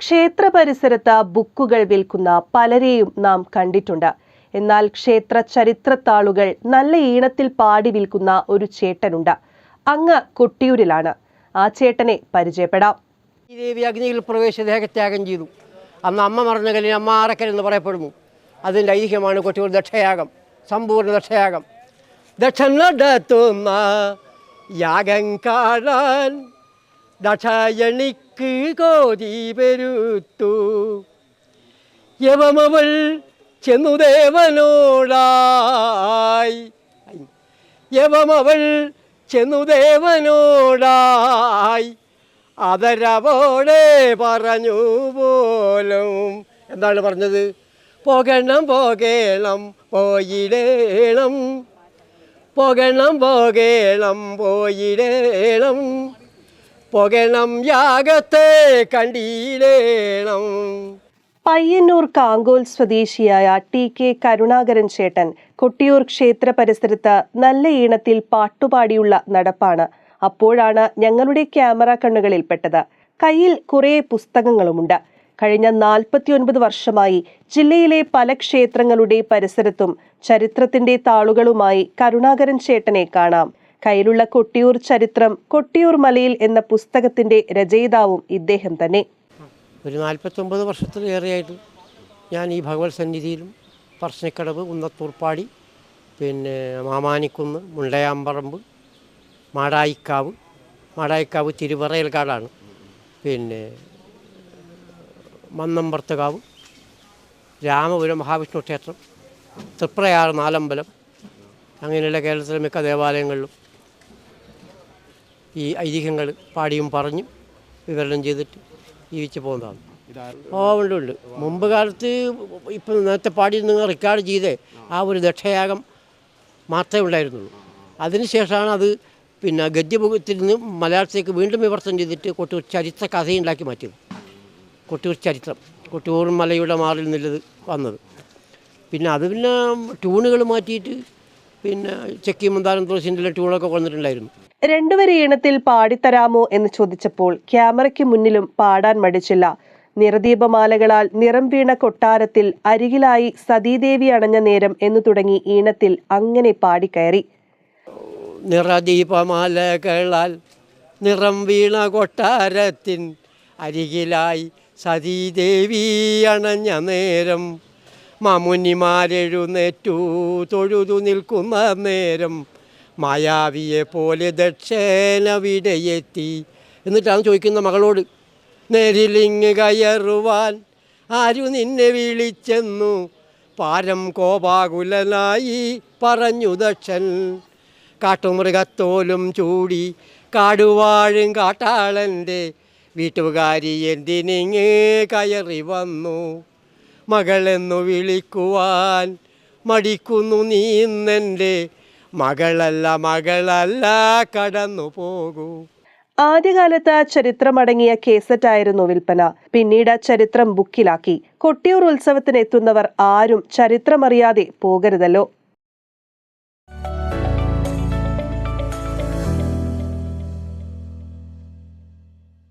ക്ഷേത്ര പരിസരത്ത് ബുക്കുകൾ വിൽക്കുന്ന പലരെയും നാം കണ്ടിട്ടുണ്ട്. എന്നാൽ ക്ഷേത്ര ചരിത്രത്താളുകൾ നല്ല ഈണത്തിൽ പാടി വിൽക്കുന്ന ഒരു ചേട്ടനുണ്ട്. അങ്ങ് കൊട്ടിയൂരിലാണ്. ആ ചേട്ടനെ പരിചയപ്പെടാം. ഈ ദേവി അഗ്നിയിൽ പ്രവേശ ദേഹത്യാഗം ചെയ്തു. അന്ന് അമ്മ മറന്ന കല്ലിന് അമ്മ ആറക്കൽ എന്ന് പറയപ്പെടുന്നു. അതിന്റെ ഐതിഹ്യമാണ് കൊട്ടിയൂർ ദക്ഷയാഗം. സമ്പൂർണ ദക്ഷയാഗം. ദക്ഷ നടത്തുന്ന യാഗം കാണാൻ ദക്ഷയണിക്ക് കോതി പെരുത്തു. യവമവൾ ചെന്നു ദേവനോടായി യവമവൾ ചെന്നു ദേവനോടായി അതരവോടെ പറഞ്ഞു പോലും. എന്താണ് പറഞ്ഞത്? പോകണം പോകേണം പോയിടേണം പോകണം പോകേണം പോയിടേണം പോകണം യാഗത്തെ കണ്ടീലേണം. പയ്യന്നൂർ കാങ്കോൽ സ്വദേശിയായ ടി കെ കരുണാകരൻ ചേട്ടൻ കൊട്ടിയൂർ ക്ഷേത്ര പരിസരത്ത് നല്ല ഈണത്തിൽ പാട്ടുപാടിയുള്ള നടപ്പാണ്. അപ്പോഴാണ് ഞങ്ങളുടെ ക്യാമറ കണ്ണുകളിൽപ്പെട്ടത്. കയ്യിൽ കുറേ പുസ്തകങ്ങളുമുണ്ട്. കഴിഞ്ഞ നാൽപ്പത്തിയൊൻപത് വർഷമായി ജില്ലയിലെ പല ക്ഷേത്രങ്ങളുടെ പരിസരത്തും ചരിത്രത്തിന്റെ താളുകളുമായി കരുണാകരൻ ചേട്ടനെ കാണാം. കയ്യിലുള്ള കൊട്ടിയൂർ ചരിത്രം കൊട്ടിയൂർ മലയിൽ എന്ന പുസ്തകത്തിന്റെ രചയിതാവും ഇദ്ദേഹം തന്നെ. ഒരു നാൽപ്പത്തൊമ്പത് വർഷത്തിലേറെയായിട്ട് ഞാൻ ഈ ഭഗവത് സന്നിധിയിലും പറശ്ശിനിക്കടവ് ഉന്നത്തൂർപ്പാടി പിന്നെ മാമാനിക്കുന്ന് മുണ്ടയാമ്പറമ്പ് മാടായിക്കാവ് മാടായിക്കാവ് തിരുവറയൽക്കാടാണ്. പിന്നെ മന്നമ്പർത്തുകാവ് രാമപുരം മഹാവിഷ്ണു ക്ഷേത്രം തൃപ്രയാർ നാലമ്പലം അങ്ങനെയുള്ള കേരളത്തിലെ മിക്ക ദേവാലയങ്ങളിലും ഈ ഐതിഹ്യങ്ങൾ പാടിയും പറഞ്ഞും വിവരണം ചെയ്തിട്ട് ജീവിച്ചു പോകുന്നതാണ്. ഓ ഉണ്ട് ഉണ്ട് മുമ്പ് കാലത്ത് ഇപ്പം നേരത്തെ പാടി നിങ്ങൾ റെക്കോർഡ് ചെയ്തേ ആ ഒരു ദക്ഷയാഗം മാത്രമേ ഉണ്ടായിരുന്നുള്ളൂ. അതിനുശേഷമാണ് അത് പിന്നെ ഗദ്യമുഖത്തിൽ നിന്ന് മലയാളത്തിലേക്ക് വീണ്ടും വിവർത്തനം ചെയ്തിട്ട് കൊട്ടൂർ ചരിത്ര കഥയുണ്ടാക്കി മാറ്റിയത്. കൊട്ടൂർ ചരിത്രം കൊട്ടൂർ മലയുടെ മാറിൽ നിന്നുള്ളത് വന്നത്. പിന്നെ അത് പിന്നെ ട്യൂണുകൾ മാറ്റിയിട്ട് പിന്നെ ചെക്കി മന്ദാരം തുളസിന്റെ ട്യൂണൊക്കെ വന്നിട്ടുണ്ടായിരുന്നു രണ്ടുവരെ ഈണത്തിൽ പാടിത്തരാമോ എന്ന് ചോദിച്ചപ്പോൾ ക്യാമറയ്ക്ക് മുന്നിലും പാടാൻ മടിച്ചില്ല. നിറദീപമാലകളാൽ നിറം വീണ കൊട്ടാരത്തിൽ അരികിലായി സതീദേവി അണഞ്ഞ നേരം എന്നു തുടങ്ങി ഈണത്തിൽ അങ്ങനെ പാടിക്കയറി. നിറദീപമാലകളാൽ നിറം വീണ കൊട്ടാരത്തിൻ അരികിലായി സതീദേവി അണഞ്ഞ നേരം മാമുനിമാരെഴുന്നേറ്റു തൊഴുതു നിൽക്കുന്ന നേരം മായാവിയെ പോലെ ദക്ഷേന വിടയെത്തി. എന്നിട്ടാണ് ചോദിക്കുന്ന മകളോട് നെരിലിങ് കയറുവാൻ ആരു നിന്നെ വിളിച്ചെന്നു? പാരം കോപാകുലനായി പറഞ്ഞു ദക്ഷൻ. കാട്ടുമൃഗത്തോലും ചൂടി കാടുവാഴും കാട്ടാളന്റെ വീട്ടുകാരി എന്തിനിങ് കയറി വന്നു? മകളെന്നു വിളിക്കുവാൻ മടിക്കുന്നു നീ ഇന്നെന്റെ മകളല്ല മകളല്ല കടന്നു പോകൂ. ആദ്യകാലത്ത് ചരിത്രമടങ്ങിയ കേസറ്റായിരുന്നു വിൽപ്പന. പിന്നീട് ചരിത്രം ബുക്കിലാക്കി. കൊട്ടിയൂർ ഉത്സവത്തിന് എത്തുന്നവർ ആരും ചരിത്രമറിയാതെ പോകരുതല്ലോ.